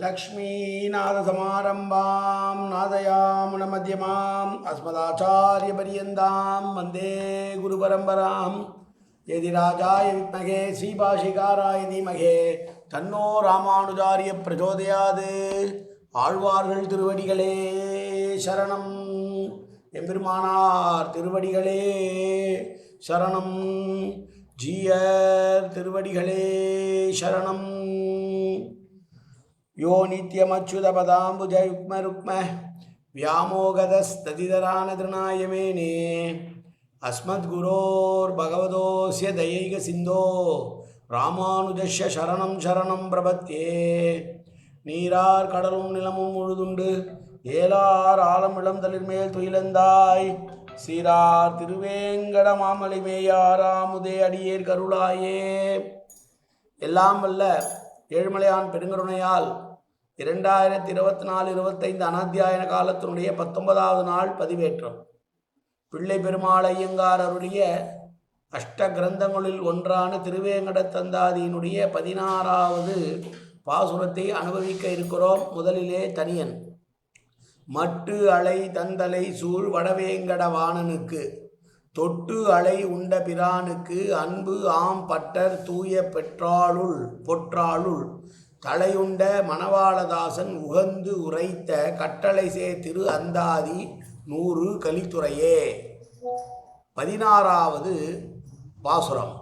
லக்ஷ்மீநாதசமாரம்பாம் நாதயாமுன மத்தியமாம் அஸ்மதாச்சாரியபரியந்தாம் வந்தே குரு பரம்பராம் எதிராஜாய வித்மகே ஸ்ரீபாஷிகாராய தீமகே தன்னோ ராமானுஜாரிய பிரச்சோதயாது ஆழ்வார்கள் திருவடிகளே சரணம். எம்பெருமானார் திருவடிகளே சரணம். ஜீயர் திருவடிகளே சரணம். यो नित्यमच्युतपदाम्बुजयुग्मरुक्म व्यामोगदस्तदितरानतृणाय मेने अस्मद्गुरोर्भगवतोऽस्य दयैकसिन्धो ராமானுஜஸ்ய சரணம் சரணம் பிரபத்தியே நீரார் கடலும் நிலமும் முழுதுண்டு ஏலார் ஆலம் இளம் தளிர்மேல் துயிலந்தாய் சீரார் திருவேங்கட மாமலை மேயாராமுதே அடியேர் கருளாயே எல்லாம் வல்ல ஏழுமலையான் பெருங்கருணையால் இரண்டாயிரத்தி இருபத்தி நாலு இருபத்தைந்து அனாத்தியாயன காலத்தினுடைய பத்தொன்பதாவது நாள் பதிவேற்றம். பிள்ளை பெருமாள் ஐயங்கார் அருளிய அஷ்ட கிரந்தங்களில் ஒன்றான திருவேங்கட தந்தாதியினுடைய பதினாறாவது பாசுரத்தை அனுபவிக்க இருக்கிறோம் முதலிலே தனியன். மட்டு அலை தந்தலை சூழ் வடவேங்கட வாணனுக்கு. தொட்டு அலை உண்ட பிரானுக்கு அன்பு ஆம் பட்டர் தூய பெற்றாளுள் பொற்றாளுள். தலையுண்ட மணவாளதாசன் உகந்து உரைத்த கட்டளை சே திரு அந்தாதி நூறு கலித்துறையே. பதினாறாவது பாசுரம்.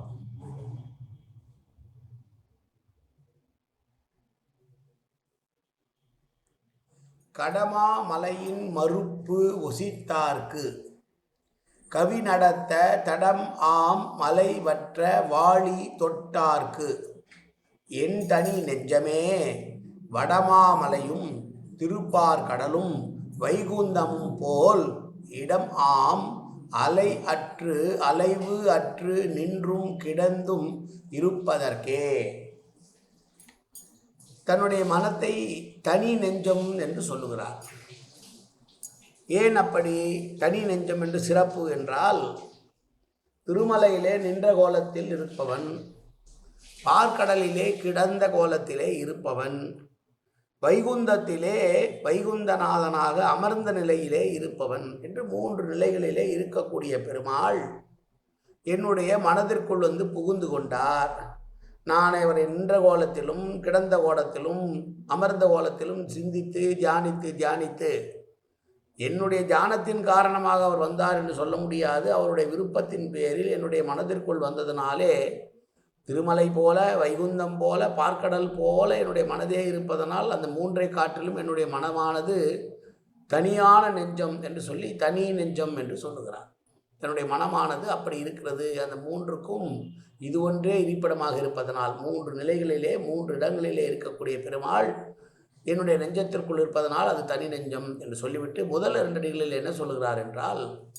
கடமா மலையின் மறுப்பு ஒசித்தார்க்கு. கவி நடத்த தடம் ஆம் மலைவற்ற வாளி தொட்டார்க்கு. என் தனி நெஞ்சமே வடமாமலையும் திருப்பார்கடலும் வைகுந்தமும் போல் இடம் ஆம் அலை அற்று அலைவு அற்று நின்றும் கிடந்தும் இருப்பதற்கே. தன்னுடைய மனத்தை தனி நெஞ்சம் என்று சொல்லுகிறார். ஏன் அப்படி தனி நெஞ்சம் என்று சிறப்பு என்றால் திருமலையிலே நின்ற கோலத்தில் இருப்பவன் பார்க்கடலிலே கிடந்த கோலத்திலே இருப்பவன் வைகுந்தத்திலே வைகுந்தநாதனாக அமர்ந்த நிலையிலே இருப்பவன் என்று மூன்று நிலைகளிலே இருக்கக்கூடிய பெருமாள் என்னுடைய மனதிற்குள் வந்து புகுந்து கொண்டார். நான் அவரை நின்ற கோலத்திலும் கிடந்த கோலத்திலும் அமர்ந்த கோலத்திலும் சிந்தித்து தியானித்து தியானித்து என்னுடைய தியானத்தின் காரணமாக அவர் வந்தார் என்று சொல்ல முடியாது. அவருடைய விருப்பத்தின் பேரில் என்னுடைய மனதிற்குள் வந்ததினாலே திருமலை போல வைகுந்தம் போல பார்க்கடல் போல என்னுடைய மனதே இருப்பதனால் அந்த மூன்றை காற்றிலும் என்னுடைய மனமானது தனியான நெஞ்சம் என்று சொல்லி தனி நெஞ்சம் என்று சொல்லுகிறார். தன்னுடைய மனமானது அப்படி இருக்கிறது. அந்த மூன்றுக்கும் இது ஒன்றே இருப்பிடமாக இருப்பதனால் மூன்று நிலைகளிலே மூன்று இடங்களிலே இருக்கக்கூடிய பெருமாள் என்னுடைய நெஞ்சத்திற்குள் இருப்பதனால் அது தனி நெஞ்சம் என்று சொல்லிவிட்டு முதல் இரண்டு அடிகளில் என்ன சொல்லுகிறார் என்றால்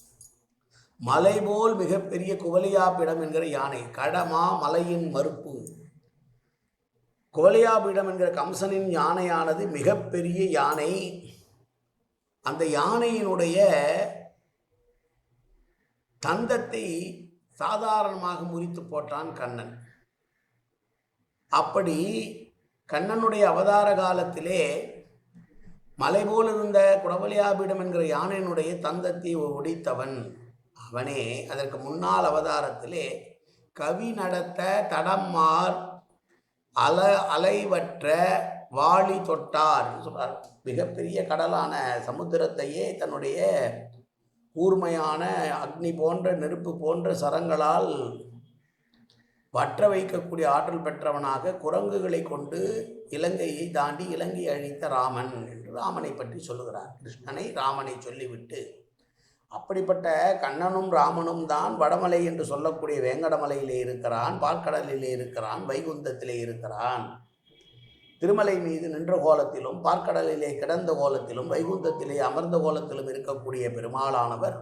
மலை போல் மிகப்பெரிய குவலியாப்பிடம் என்கிற யானை கடமா மலையின் மறுப்பு. குவலியாபிடம் என்கிற கம்சனின் யானையானது மிகப்பெரிய யானை. அந்த யானையினுடைய தந்தத்தை சாதாரணமாக முறித்து போட்டான் கண்ணன். அப்படி கண்ணனுடைய அவதார காலத்திலே மலை போல் இருந்த குடவலியாபீடம் என்கிற யானையினுடைய தந்தத்தை ஒடித்தவன் அவனே. அதற்கு முன்னால் அவதாரத்திலே கவி நடத்த தடம்மார் அல அலைவற்ற வாளி தொட்டார் சொல்றார். மிகப்பெரிய கடலான சமுத்திரத்தையே தன்னுடைய கூர்மையான அக்னி போன்ற நெருப்பு போன்ற சரங்களால் வற்ற வைக்கக்கூடிய ஆற்றல் பெற்றவனாக குரங்குகளை கொண்டு இலங்கையை தாண்டி இலங்கை அழித்த ராமன் என்று ராமனை பற்றி சொல்லுகிறார். கிருஷ்ணனை ராமனை சொல்லிவிட்டு அப்படிப்பட்ட கண்ணனும் ராமனும் தான் வடமலை என்று சொல்லக்கூடிய வேங்கடமலையிலே இருக்கிறான் பார்க்கடலிலே இருக்கிறான் வைகுந்தத்திலே இருக்கிறான். திருமலை மீது நின்ற கோலத்திலும் பார்க்கடலிலே கிடந்த கோலத்திலும் வைகுந்தத்திலே அமர்ந்த கோலத்திலும் இருக்கக்கூடிய பெருமாளானவர்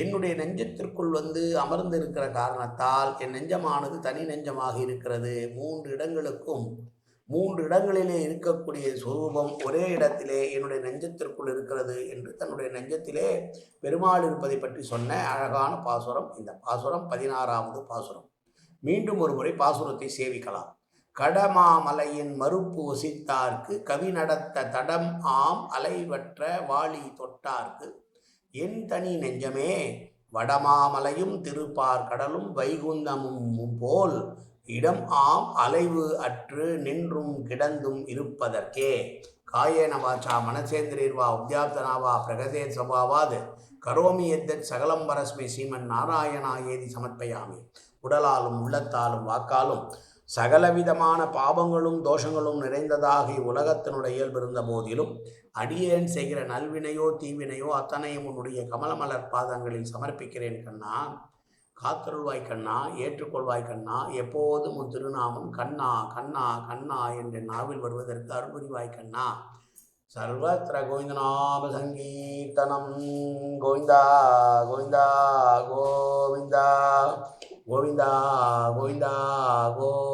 என்னுடைய நெஞ்சத்திற்குள் வந்து அமர்ந்து இருக்கிற காரணத்தால் என் நெஞ்சமானது தனி நெஞ்சமாக இருக்கிறது. மூன்று இடங்களுக்கும் மூன்று இடங்களிலே இருக்கக்கூடிய சுரூபம் ஒரே இடத்திலே என்னுடைய நெஞ்சத்திற்குள் இருக்கிறது என்று தன்னுடைய நெஞ்சத்திலே பெருமாள் இருப்பதை பற்றி சொன்ன அழகான பாசுரம் இந்த பாசுரம் பதினாறாவது பாசுரம். மீண்டும் ஒரு முறை பாசுரத்தை சேவிக்கலாம். கடமாமலையின் மறுப்பு ஒசித்தார்க்கு கவி நடத்த தடம் ஆம் அலைவற்ற வாளி தொட்டார்க்கு என் தனி நெஞ்சமே வடமாமலையும் திருப்பார் கடலும் வைகுந்தமும் போல் இடம் ஆம் அலைவு அற்று நின்றும் கிடந்தும் இருப்பதற்கே. காயேன வாச்சா மனசேந்திரீர்வா உத்யாப்தனாவா பிரகதே சபாவாது. கரோமி எத்தத் சகலம் பரஸ்மை சீமன் நாராயணா ஏதி சமர்ப்பயாமி. உடலாலும் உள்ளத்தாலும் வாக்காலும் சகலவிதமான பாவங்களும் தோஷங்களும் நிறைந்ததாக இவ்வுலகத்தினுடைய இயல்பிருந்த போதிலும் அடியேன் செய்கிற நல்வினையோ தீவினையோ அத்தனையும் உன்னுடைய கமலமலர் பாதங்களில் சமர்ப்பிக்கிறேன் கண்ணா. காத்தருள்வாய் கண்ணா ஏற்றுக்கொள்வாய் கண்ணா. எப்போதும் உன் திருநாமம் கண்ணா கண்ணா கண்ணா என்ற நாவில் வருவதற்கு அருள்புரிவாய் கண்ணா. சர்வத்திர கோவிந்தநாம சங்கீர்த்தனம். கோவிந்தா கோவிந்தா கோவிந்தா. கோவிந்தா கோவிந்தா கோ